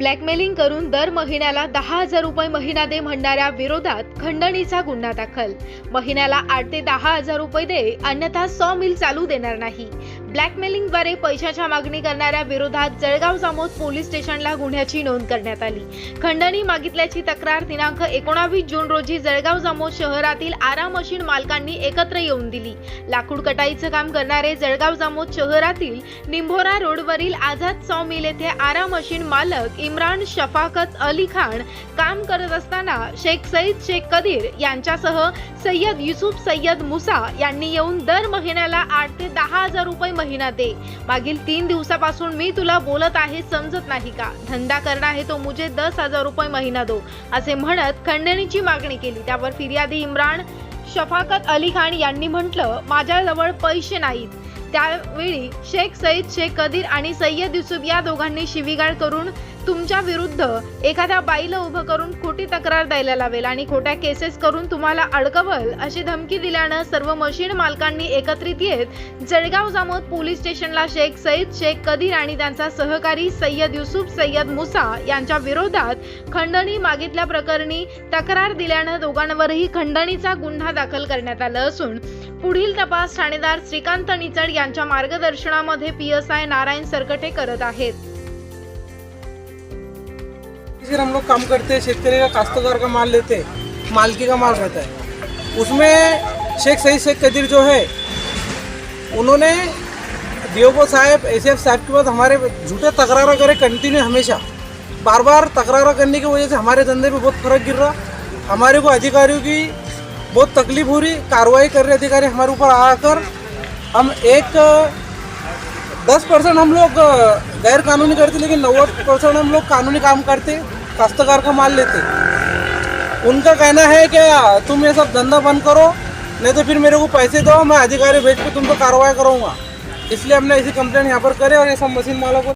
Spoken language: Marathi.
ब्लॅकमेलिंग करून दर महिन्याला दहा हजार रुपये महिना दे म्हणणाऱ्या विरोधात खंडणीचा गुन्हा दाखल. महिन्याला आठ ते दहा हजार रुपये दे अन्यथा सॉ मिल चालू देणार नाही. ब्लॅकमेलिंगद्वारे पैशाच्या मागणी करणाऱ्या विरोधात जळगाव जामोद पोलीस स्टेशनला गुन्ह्याची नोंद करण्यात आली. खंडणी मागितल्याची तक्रार दिनांक एकोणावीस जून रोजी जळगाव जामोद शहरातील आरा मशीन मालकांनी एकत्र येऊन दिली. लाकूड कटाईचं काम करणारे जळगाव जामोद शहरातील निंभोरा रोडवरील आझाद सॉ मिल येथे आरा मशीन मालक इम्रान शफाकत अली खान काम करत असताना शेख सईद शेख कदीर यांच्यासह सय्यद युसुफ सय्यद मुसा यांनी येऊन दर महिन्याला आठ ते दहा हजार रुपये महिना दे. मागील तीन दिवसापासून मी तुला बोलत आहे समजत नाही का? धंदा करणं आहे तो मुझे दस हजार रुपये महिना दो असे म्हणत खंडणीची मागणी केली. त्यावर फिर्यादी इम्रान शफाकत अली खान यांनी म्हटलं माझ्याजवळ पैसे नाहीत. त्यावेळी शेख सईद शेख कदीर आणि सय्यद युसुफ या दोघांनी शिवीगाळ करून तुमच्या विरुद्ध एखाद्या बाईला उभं करून खोटी तक्रार द्यायला लावेल आणि खोट्या केसेस करून तुम्हाला अडकवल अशी धमकी दिल्यानं सर्व मशीन मालकांनी एकत्रित येत जळगाव जामोद पोलीस स्टेशनला शेख सईद शेख कदीर आणि त्यांचा सहकारी सय्यद युसुफ सय्यद मुसा यांच्या विरोधात खंडणी मागितल्याप्रकरणी तक्रार दिल्यानं दोघांवरही खंडणीचा गुन्हा दाखल करण्यात आला असून पुढील तपास ठाणेदार श्रीकांत निचड यांच्या मार्गदर्शनामध्ये P S I Narayan Sarkate करत आहेत. फिर हम लोग काम करते हैं शेतकरी का काश्तकार का माल लेते हैं मालकी का माल रहता है। उसमें शेख सईद शेख कदीर जो है उन्होंने डीओपो साहब एस एफ साहब के बाद हमारे झूठे तकरार करे कंटिन्यू हमेशा। बार बार तकरार करने की वजह से हमारे धंधे पर बहुत फर्क गिर रहा। हमारे को अधिकारियों की बहुत तकलीफ हो रही कार्रवाई कर रहे अधिकारी हमारे ऊपर आकर हम एक दस परसेंट हम लोग गैर कानूनी करते लेकिन नव्वद परसेंट हम लोग कानूनी काम करते। काश्तकार का माल लेते. उनका कहना है कि तुम ये सब धंधा बंद करो नहीं तो फिर मेरे को पैसे दो मैं अधिकारी भेज के तुमको कार्रवाई करूँगा. इसलिए हमने ऐसी कंप्लेंट यहाँ पर करे और ये सब मशीन मालों को